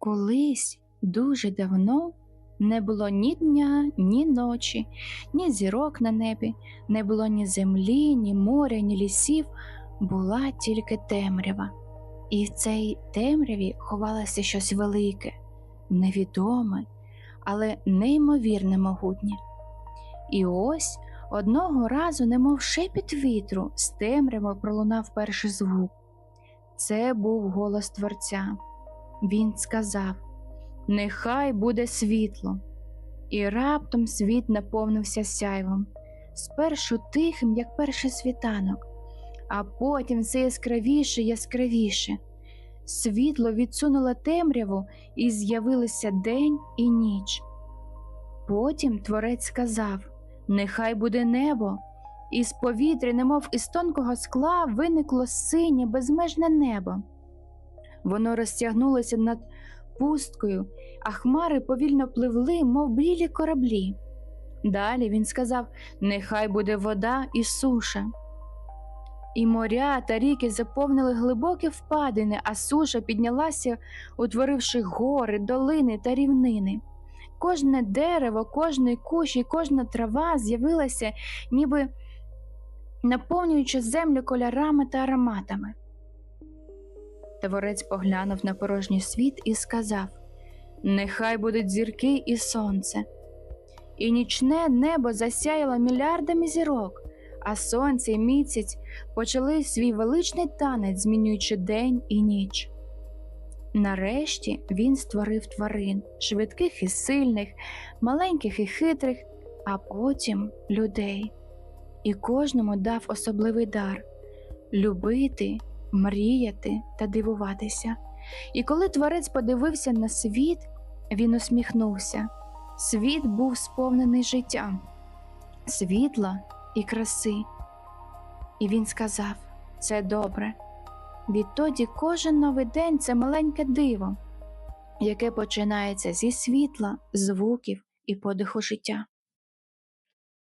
Колись дуже давно не було ні дня, ні ночі, ні зірок на небі, не було ні землі, ні моря, ні лісів, була тільки темрява. І в цій темряві ховалося щось велике, невідоме, але неймовірне могутнє. І ось одного разу, немов шепіт вітру, з темряви пролунав перший звук. Це був голос Творця. Він сказав: Нехай буде світло. І раптом світ наповнився сяйвом, спершу тихим, як перший світанок, а потім все яскравіше, яскравіше. Світло відсунуло темряву, і з'явилися день і ніч. Потім творець сказав: Нехай буде небо, і з повітря, немов із тонкого скла, виникло синє безмежне небо. Воно розтягнулося над пусткою, а хмари повільно пливли, мов білі кораблі. Далі він сказав: Нехай буде вода і суша. І моря та ріки заповнили глибокі впадини, а суша піднялася, утворивши гори, долини та рівнини. Кожне дерево, кожний кущ і кожна трава з'явилася, ніби наповнюючи землю кольорами та ароматами. Творець поглянув на порожній світ і сказав: Нехай будуть зірки і сонце. І нічне небо засяяло мільярдами зірок, а сонце і місяць почали свій величний танець, змінюючи день і ніч. Нарешті він створив тварин, швидких і сильних, маленьких і хитрих, а потім людей. І кожному дав особливий дар любити, мріяти та дивуватися. І коли творець подивився на світ, він усміхнувся. Світ був сповнений життям, світла і краси. І він сказав: це добре. Відтоді кожен новий день це маленьке диво, яке починається зі світла, звуків і подиху життя.